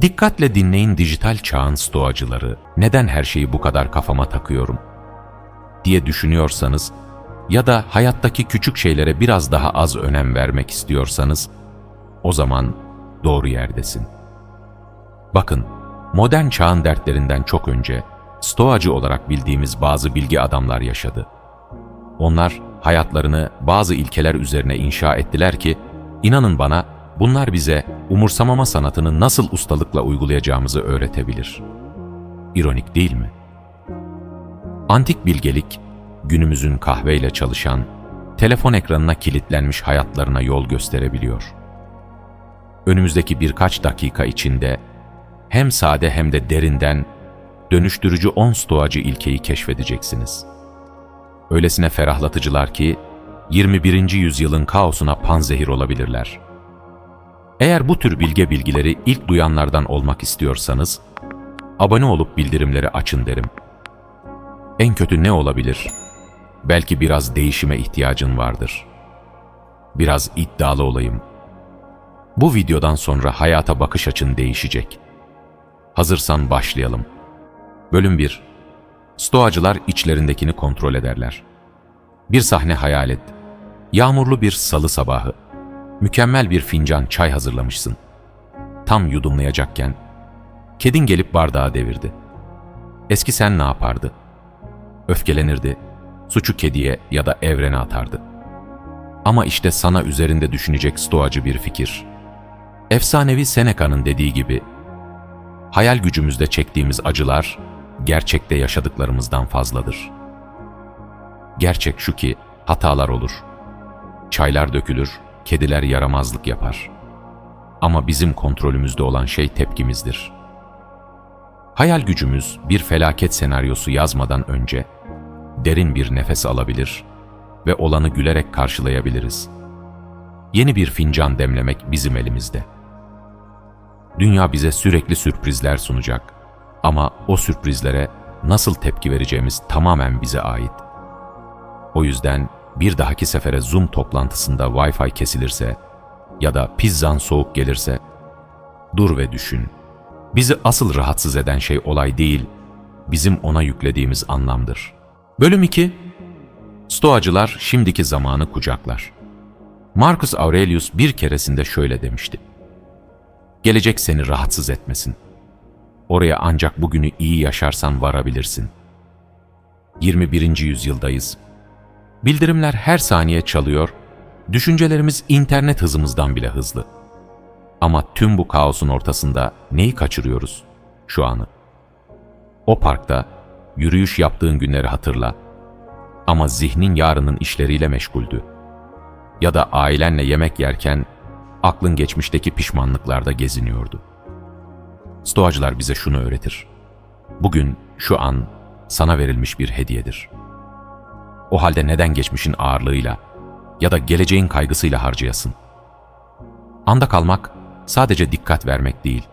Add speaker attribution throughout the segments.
Speaker 1: Dikkatle dinleyin dijital çağın stoacıları. Neden her şeyi bu kadar kafama takıyorum? diye düşünüyorsanız ya da hayattaki küçük şeylere biraz daha az önem vermek istiyorsanız o zaman doğru yerdesin. Bakın, modern çağın dertlerinden çok önce stoacı olarak bildiğimiz bazı bilgi adamlar yaşadı. Onlar hayatlarını bazı ilkeler üzerine inşa ettiler ki, inanın bana bunlar bize umursamama sanatını nasıl ustalıkla uygulayacağımızı öğretebilir. İronik değil mi? Antik bilgelik, günümüzün kahveyle çalışan, telefon ekranına kilitlenmiş hayatlarına yol gösterebiliyor. Önümüzdeki birkaç dakika içinde hem sade hem de derinden dönüştürücü on stoacı ilkeyi keşfedeceksiniz. Öylesine ferahlatıcılar ki 21. yüzyılın kaosuna panzehir olabilirler. Eğer bu tür bilge bilgileri ilk duyanlardan olmak istiyorsanız, abone olup bildirimleri açın derim. En kötü ne olabilir? Belki biraz değişime ihtiyacın vardır. Biraz iddialı olayım. Bu videodan sonra hayata bakış açın değişecek. Hazırsan başlayalım. Bölüm 1 Stoacılar içlerindekini kontrol ederler. Bir sahne hayal et. Yağmurlu bir salı sabahı. Mükemmel bir fincan çay hazırlamışsın. Tam yudumlayacakken kedin gelip bardağı devirdi. Eski sen ne yapardı? Öfkelenirdi, suçu kediye ya da evrene atardı. Ama işte sana üzerinde düşünecek stoacı bir fikir. Efsanevi Seneca'nın dediği gibi, hayal gücümüzde çektiğimiz acılar, gerçekte yaşadıklarımızdan fazladır. Gerçek şu ki, hatalar olur. Çaylar dökülür, kediler yaramazlık yapar. Ama bizim kontrolümüzde olan şey tepkimizdir. Hayal gücümüz bir felaket senaryosu yazmadan önce derin bir nefes alabilir ve olanı gülerek karşılayabiliriz. Yeni bir fincan demlemek bizim elimizde. Dünya bize sürekli sürprizler sunacak ama o sürprizlere nasıl tepki vereceğimiz tamamen bize ait. O yüzden bir dahaki sefere Zoom toplantısında Wi-Fi kesilirse ya da pizzan soğuk gelirse dur ve düşün. Bizi asıl rahatsız eden şey olay değil, bizim ona yüklediğimiz anlamdır. Bölüm 2 Stoacılar şimdiki zamanı kucaklar. Marcus Aurelius bir keresinde şöyle demişti. Gelecek seni rahatsız etmesin. Oraya ancak bugünü iyi yaşarsan varabilirsin. 21. yüzyıldayız. Bildirimler her saniye çalıyor, düşüncelerimiz internet hızımızdan bile hızlı. Ama tüm bu kaosun ortasında neyi kaçırıyoruz? Şu anı. O parkta yürüyüş yaptığın günleri hatırla. Ama zihnin yarının işleriyle meşguldü. Ya da ailenle yemek yerken aklın geçmişteki pişmanlıklarda geziniyordu. Stoacılar bize şunu öğretir. Bugün, şu an sana verilmiş bir hediyedir. O halde neden geçmişin ağırlığıyla ya da geleceğin kaygısıyla harcayasın? Anda kalmak sadece dikkat vermek değil,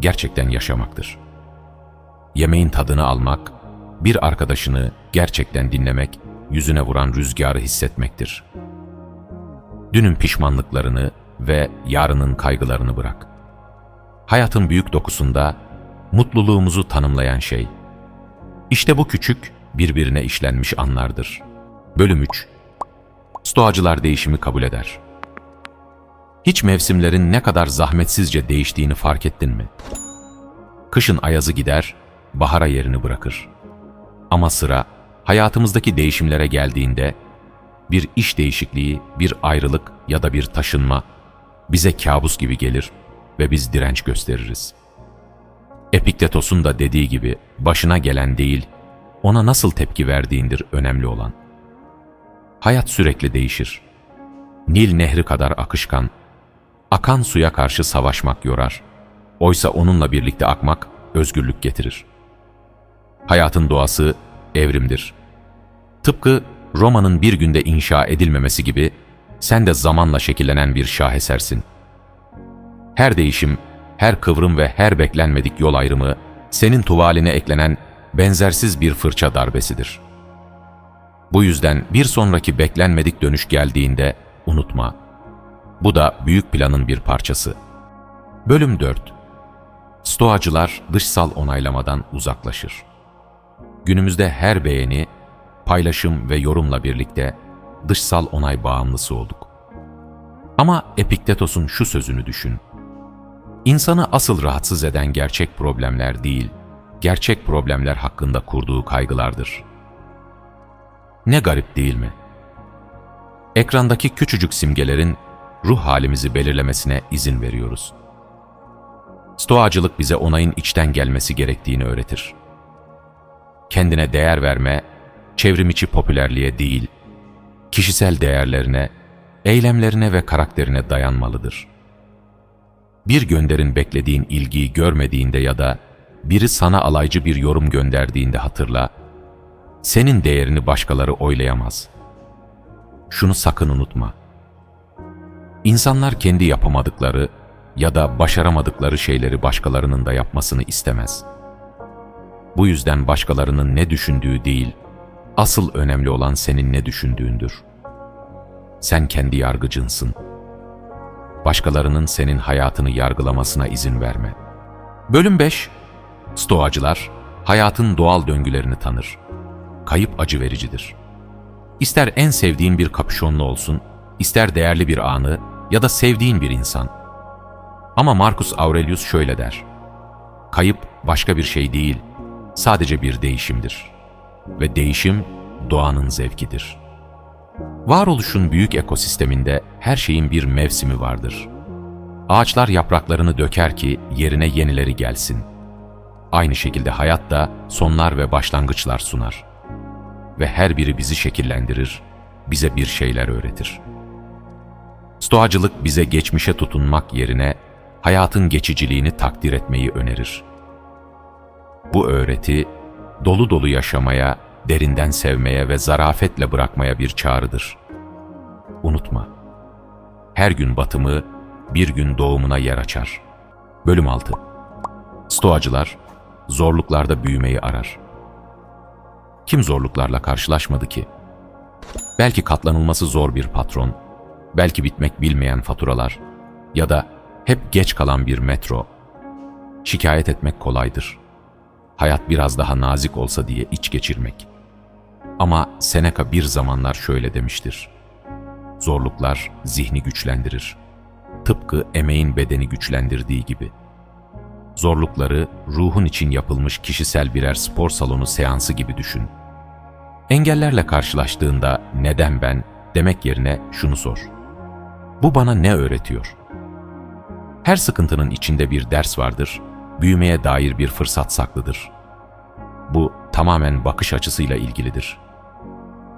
Speaker 1: gerçekten yaşamaktır. Yemeğin tadını almak, bir arkadaşını gerçekten dinlemek, yüzüne vuran rüzgarı hissetmektir. Dünün pişmanlıklarını ve yarının kaygılarını bırak. Hayatın büyük dokusunda mutluluğumuzu tanımlayan şey. İşte bu küçük, birbirine işlenmiş anlardır. Bölüm 3 Stoacılar değişimi kabul eder. Hiç mevsimlerin ne kadar zahmetsizce değiştiğini fark ettin mi? Kışın ayazı gider, bahara yerini bırakır. Ama sıra hayatımızdaki değişimlere geldiğinde bir iş değişikliği, bir ayrılık ya da bir taşınma bize kabus gibi gelir ve biz direnç gösteririz. Epiktetos'un da dediği gibi başına gelen değil, ona nasıl tepki verdiğindir önemli olan. Hayat sürekli değişir. Nil nehri kadar akışkan, akan suya karşı savaşmak yorar. Oysa onunla birlikte akmak özgürlük getirir. Hayatın doğası evrimdir. Tıpkı Roma'nın bir günde inşa edilmemesi gibi sen de zamanla şekillenen bir şahesersin. Her değişim, her kıvrım ve her beklenmedik yol ayrımı senin tuvaline eklenen benzersiz bir fırça darbesidir. Bu yüzden bir sonraki beklenmedik dönüş geldiğinde unutma. Bu da büyük planın bir parçası. Bölüm 4 Stoacılar dışsal onaylamadan uzaklaşır. Günümüzde her beğeni, paylaşım ve yorumla birlikte dışsal onay bağımlısı olduk. Ama Epiktetos'un şu sözünü düşün. İnsanı asıl rahatsız eden gerçek problemler değil, gerçek problemler hakkında kurduğu kaygılardır. Ne garip değil mi? Ekrandaki küçücük simgelerin ruh halimizi belirlemesine izin veriyoruz. Stoacılık bize onayın içten gelmesi gerektiğini öğretir. Kendine değer verme, çevrim içi popülerliğe değil, kişisel değerlerine, eylemlerine ve karakterine dayanmalıdır. Bir gönderin beklediğin ilgiyi görmediğinde ya da biri sana alaycı bir yorum gönderdiğinde hatırla, senin değerini başkaları oylayamaz. Şunu sakın unutma. İnsanlar kendi yapamadıkları ya da başaramadıkları şeyleri başkalarının da yapmasını istemez. Bu yüzden başkalarının ne düşündüğü değil, asıl önemli olan senin ne düşündüğündür. Sen kendi yargıcınsın. Başkalarının senin hayatını yargılamasına izin verme. Bölüm 5 Stoacılar, hayatın doğal döngülerini tanır. Kayıp acı vericidir. İster en sevdiğin bir kapüşonlu olsun, ister değerli bir anı ya da sevdiğin bir insan. Ama Marcus Aurelius şöyle der. Kayıp başka bir şey değil, sadece bir değişimdir. Ve değişim doğanın zevkidir. Varoluşun büyük ekosisteminde her şeyin bir mevsimi vardır. Ağaçlar yapraklarını döker ki yerine yenileri gelsin. Aynı şekilde hayat da sonlar ve başlangıçlar sunar. Ve her biri bizi şekillendirir, bize bir şeyler öğretir. Stoacılık bize geçmişe tutunmak yerine hayatın geçiciliğini takdir etmeyi önerir. Bu öğreti dolu dolu yaşamaya, derinden sevmeye ve zarafetle bırakmaya bir çağrıdır. Unutma, her gün batımı bir gün doğumuna yer açar. Bölüm 6 Stoacılar zorluklarda büyümeyi arar. Kim zorluklarla karşılaşmadı ki? Belki katlanılması zor bir patron, belki bitmek bilmeyen faturalar ya da hep geç kalan bir metro. Şikayet etmek kolaydır. Hayat biraz daha nazik olsa diye iç geçirmek. Ama Seneca bir zamanlar şöyle demiştir. Zorluklar zihni güçlendirir. Tıpkı emeğin bedeni güçlendirdiği gibi. Zorlukları ruhun için yapılmış kişisel birer spor salonu seansı gibi düşün. Engellerle karşılaştığında neden ben demek yerine şunu sor. Bu bana ne öğretiyor? Her sıkıntının içinde bir ders vardır, büyümeye dair bir fırsat saklıdır. Bu tamamen bakış açısıyla ilgilidir.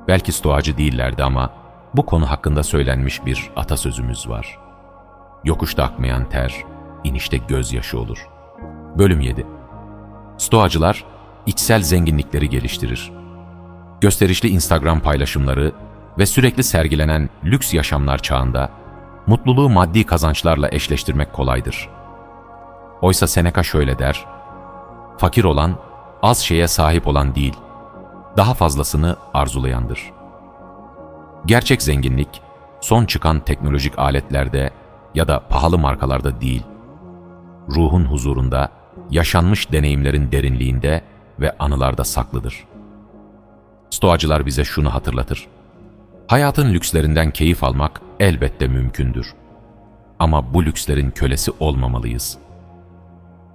Speaker 1: Belki stoacı değillerdi ama bu konu hakkında söylenmiş bir atasözümüz var. Yokuşta akmayan ter, inişte gözyaşı olur. Bölüm 7 Stoacılar, içsel zenginlikleri geliştirir. Gösterişli Instagram paylaşımları ve sürekli sergilenen lüks yaşamlar çağında mutluluğu maddi kazançlarla eşleştirmek kolaydır. Oysa Seneca şöyle der, fakir olan, az şeye sahip olan değil, daha fazlasını arzulayandır. Gerçek zenginlik, son çıkan teknolojik aletlerde ya da pahalı markalarda değil, ruhun huzurunda, yaşanmış deneyimlerin derinliğinde ve anılarda saklıdır. Stoacılar bize şunu hatırlatır. Hayatın lükslerinden keyif almak elbette mümkündür. Ama bu lükslerin kölesi olmamalıyız.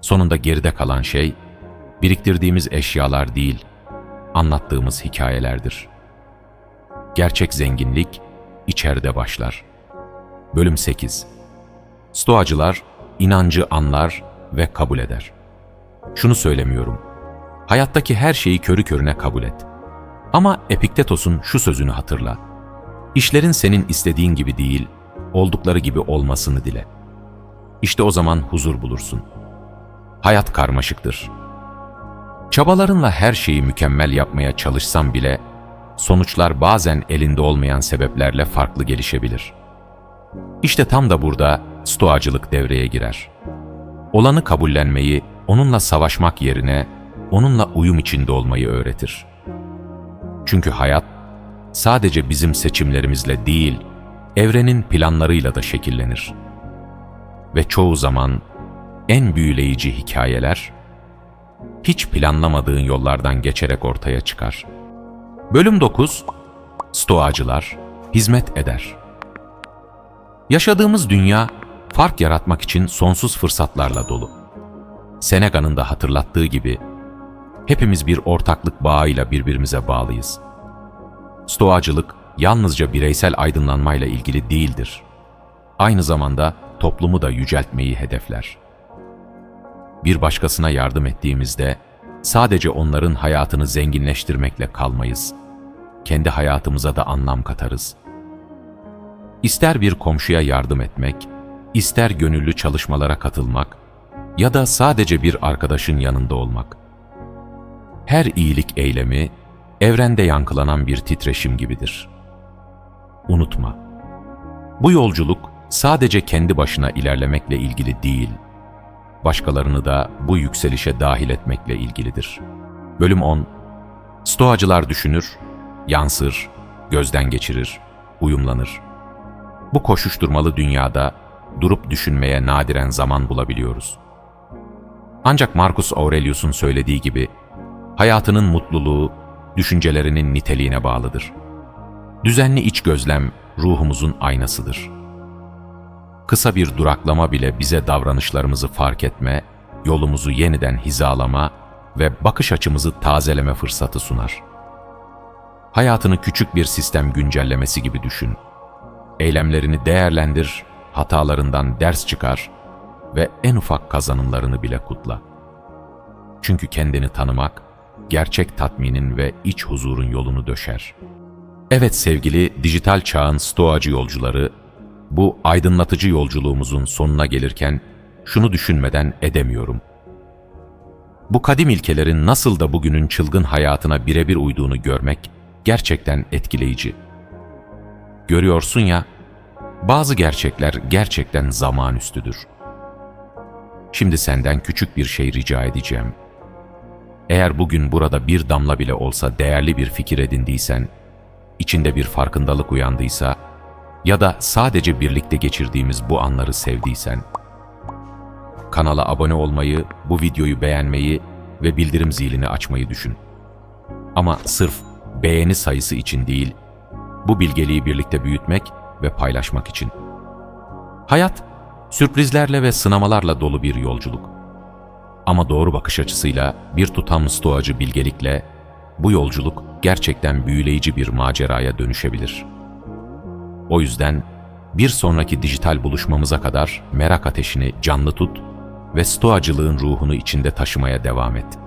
Speaker 1: Sonunda geride kalan şey, biriktirdiğimiz eşyalar değil, anlattığımız hikayelerdir. Gerçek zenginlik içeride başlar. Bölüm 8 Stoacılar inancı anlar ve kabul eder. Şunu söylemiyorum. Hayattaki her şeyi körü körüne kabul et. Ama Epiktetos'un şu sözünü hatırla. İşlerin senin istediğin gibi değil, oldukları gibi olmasını dile. İşte o zaman huzur bulursun. Hayat karmaşıktır. Çabalarınla her şeyi mükemmel yapmaya çalışsan bile, sonuçlar bazen elinde olmayan sebeplerle farklı gelişebilir. İşte tam da burada stoacılık devreye girer. Olanı kabullenmeyi, onunla savaşmak yerine onunla uyum içinde olmayı öğretir. Çünkü hayat sadece bizim seçimlerimizle değil, evrenin planlarıyla da şekillenir. Ve çoğu zaman en büyüleyici hikayeler, hiç planlamadığın yollardan geçerek ortaya çıkar. Bölüm 9 Stoacılar hizmet eder. Yaşadığımız dünya fark yaratmak için sonsuz fırsatlarla dolu. Seneca'nın da hatırlattığı gibi hepimiz bir ortaklık bağıyla birbirimize bağlıyız. Stoacılık yalnızca bireysel aydınlanmayla ilgili değildir. Aynı zamanda toplumu da yüceltmeyi hedefler. Bir başkasına yardım ettiğimizde sadece onların hayatını zenginleştirmekle kalmayız. Kendi hayatımıza da anlam katarız. İster bir komşuya yardım etmek, ister gönüllü çalışmalara katılmak ya da sadece bir arkadaşın yanında olmak. Her iyilik eylemi evrende yankılanan bir titreşim gibidir. Unutma. Bu yolculuk sadece kendi başına ilerlemekle ilgili değil, başkalarını da bu yükselişe dahil etmekle ilgilidir. Bölüm 10 Stoacılar düşünür, yansır, gözden geçirir, uyumlanır. Bu koşuşturmalı dünyada durup düşünmeye nadiren zaman bulabiliyoruz. Ancak Marcus Aurelius'un söylediği gibi, hayatının mutluluğu, düşüncelerinin niteliğine bağlıdır. Düzenli iç gözlem, ruhumuzun aynasıdır. Kısa bir duraklama bile bize davranışlarımızı fark etme, yolumuzu yeniden hizalama ve bakış açımızı tazeleme fırsatı sunar. Hayatını küçük bir sistem güncellemesi gibi düşün. Eylemlerini değerlendir, hatalarından ders çıkar ve en ufak kazanımlarını bile kutla. Çünkü kendini tanımak, gerçek tatminin ve iç huzurun yolunu döşer. Evet sevgili dijital çağın stoacı yolcuları, bu aydınlatıcı yolculuğumuzun sonuna gelirken şunu düşünmeden edemiyorum. Bu kadim ilkelerin nasıl da bugünün çılgın hayatına birebir uyduğunu görmek gerçekten etkileyici. Görüyorsun ya, bazı gerçekler gerçekten zamanüstüdür. Şimdi senden küçük bir şey rica edeceğim. Eğer bugün burada bir damla bile olsa değerli bir fikir edindiysen, içinde bir farkındalık uyandıysa ya da sadece birlikte geçirdiğimiz bu anları sevdiysen, kanala abone olmayı, bu videoyu beğenmeyi ve bildirim zilini açmayı düşün. Ama sırf beğeni sayısı için değil, bu bilgeliği birlikte büyütmek ve paylaşmak için. Hayat, sürprizlerle ve sınamalarla dolu bir yolculuk. Ama doğru bakış açısıyla, bir tutam stoacı bilgelikle, bu yolculuk gerçekten büyüleyici bir maceraya dönüşebilir. O yüzden bir sonraki dijital buluşmamıza kadar merak ateşini canlı tut ve stoacılığın ruhunu içinde taşımaya devam et.''